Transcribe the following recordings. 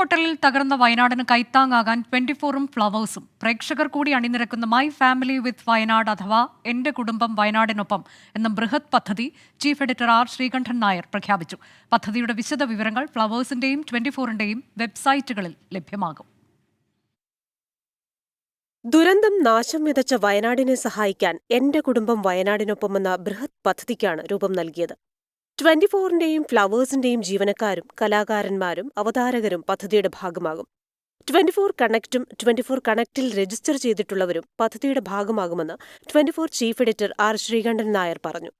ഉരുൾപൊട്ടലിൽ തകർന്ന വയനാടിന് കൈത്താങ്ങാകാൻ ട്വന്റി ഫോറും ഫ്ലവേഴ്സും. പ്രേക്ഷകർ കൂടി അണിനിരക്കുന്ന മൈ ഫാമിലി വിത്ത് വയനാട് അഥവാ എന്റെ കുടുംബം വയനാടിനൊപ്പം എന്ന ബൃഹത് പദ്ധതി chief editor R Sreekandan Nair പ്രഖ്യാപിച്ചു. പദ്ധതിയുടെ വിശദ വിവരങ്ങൾ ഫ്ലവേഴ്സിന്റെയും ട്വന്റി ഫോറിന്റെയും വെബ്സൈറ്റുകളിൽ ലഭ്യമാകും. ദുരന്തം നാശം വിതച്ച വയനാടിനെ സഹായിക്കാൻ എന്റെ കുടുംബം വയനാടിനൊപ്പമെന്ന ബൃഹത് പദ്ധതിക്കാണ് രൂപം നൽകിയത്. ട്വന്റി ഫോറിന്റെയും ഫ്ലവേഴ്സിന്റെയും ജീവനക്കാരും കലാകാരന്മാരും അവതാരകരും പദ്ധതിയുടെ ഭാഗമാകും. ട്വന്റി ഫോർ കണക്റ്റും ട്വന്റി ഫോർ കണക്റ്റിൽ രജിസ്റ്റർ ചെയ്തിട്ടുള്ളവരും പദ്ധതിയുടെ ഭാഗമാകുമെന്ന് twenty four chief editor R Sreekandan Nair പറഞ്ഞു.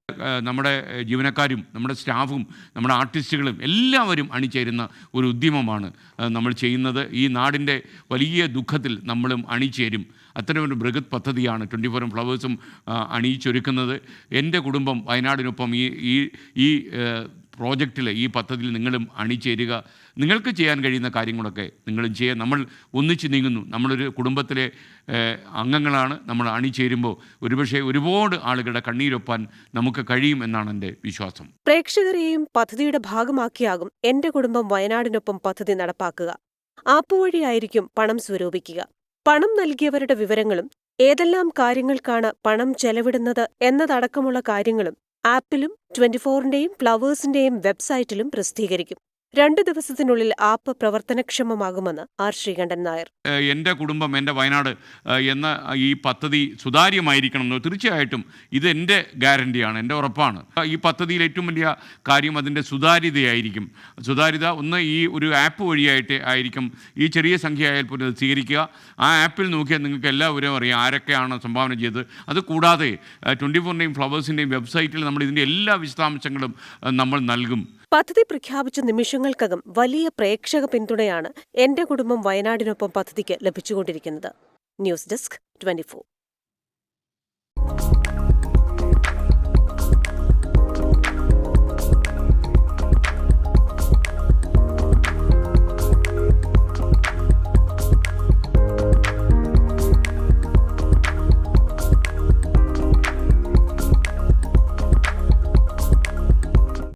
നമ്മുടെ ജീവനക്കാരും നമ്മുടെ സ്റ്റാഫും നമ്മുടെ ആർട്ടിസ്റ്റുകളും എല്ലാവരും അണിചേരുന്ന ഒരു ഉദ്യമമാണ് നമ്മൾ ചെയ്യുന്നത്. ഈ നാടിന്റെ വലിയ ദുഃഖത്തിൽ നമ്മളും അണിചേരും. അത്തരമൊരു ബൃഹത് പദ്ധതിയാണ് ട്വന്റി ഫോറും ഫ്ലവേഴ്സും അണിയിച്ചൊരുക്കുന്നത്. എന്റെ കുടുംബം വയനാടിനൊപ്പം ഈ ഈ പ്രോജക്റ്റിൽ ഈ പദ്ധതിയിൽ നിങ്ങളും അണിചേരുക. നിങ്ങൾക്ക് ചെയ്യാൻ കഴിയുന്ന കാര്യങ്ങളൊക്കെ നിങ്ങളും ചെയ്യുക നമ്മൾ ഒന്നിച്ച് നീങ്ങുന്നു. നമ്മളൊരു കുടുംബത്തിലെ അംഗങ്ങളാണ്. നമ്മൾ അണിചേരുമ്പോൾ ഒരുപക്ഷെ ഒരുപാട് ആളുകളുടെ കണ്ണീരൊപ്പാൻ നമുക്ക് കഴിയും എന്നാണ് എന്റെ വിശ്വാസം. പ്രേക്ഷകരെയും പദ്ധതിയുടെ ഭാഗമാക്കിയാകും എന്റെ കുടുംബം വയനാടിനൊപ്പം പദ്ധതി നടപ്പാക്കുക. ആപ്പ് വഴിയായിരിക്കും പണം സ്വരൂപിക്കുക. പണം നൽകിയവരുടെ വിവരങ്ങളും ഏതെല്ലാം കാര്യങ്ങൾക്കാണ് പണം ചെലവിടുന്നത് എന്നതടക്കമുള്ള കാര്യങ്ങളും ആപ്പിലും ട്വന്റി ഫോറിന്റെയും ഫ്ലവേഴ്സിന്റെയും വെബ്സൈറ്റിലും പ്രസിദ്ധീകരിക്കും. രണ്ട് ദിവസത്തിനുള്ളിൽ ആപ്പ് പ്രവർത്തനക്ഷമമാകുമെന്ന് ആർ ശ്രീകണ്ഠൻ നായർ. എന്റെ കുടുംബം എന്റെ വയനാട് എന്ന ഈ പദ്ധതി സുതാര്യമായിരിക്കണം എന്ന് തീർച്ചയായിട്ടും ഇത് എന്റെ ഗ്യാരണ്ടിയാണ് എന്റെ ഉറപ്പാണ്. ഈ പദ്ധതിയിൽ ഏറ്റവും വലിയ കാര്യം അതിന്റെ സുതാര്യതയായിരിക്കും. സുതാര്യത ഒന്ന് ഈ ഒരു ആപ്പ് വഴിയായിട്ട് ആയിരിക്കും. ഈ ചെറിയ സംഖ്യ ആയാൽ പോലും അത് സ്വീകരിക്കുക. ആ ആപ്പിൽ നോക്കിയാൽ നിങ്ങൾക്ക് എല്ലാവരും അറിയാം ആരൊക്കെയാണ് സംഭാവന ചെയ്തത്. അത് കൂടാതെ ട്വന്റി ഫോറിന്റെയും ഫ്ലവേഴ്സിന്റെയും വെബ്സൈറ്റിൽ നമ്മൾ ഇതിന്റെ എല്ലാ വിശദാംശങ്ങളും നമ്മൾ നൽകും. പദ്ധതി പ്രഖ്യാപിച്ച നിമിഷങ്ങൾക്കകം വലിയ പ്രേക്ഷക പിന്തുണയാണ് എന്റെ കുടുംബം വയനാടിനൊപ്പം പദ്ധതിക്ക് ലഭിച്ചുകൊണ്ടിരിക്കുന്നത്. News desk twenty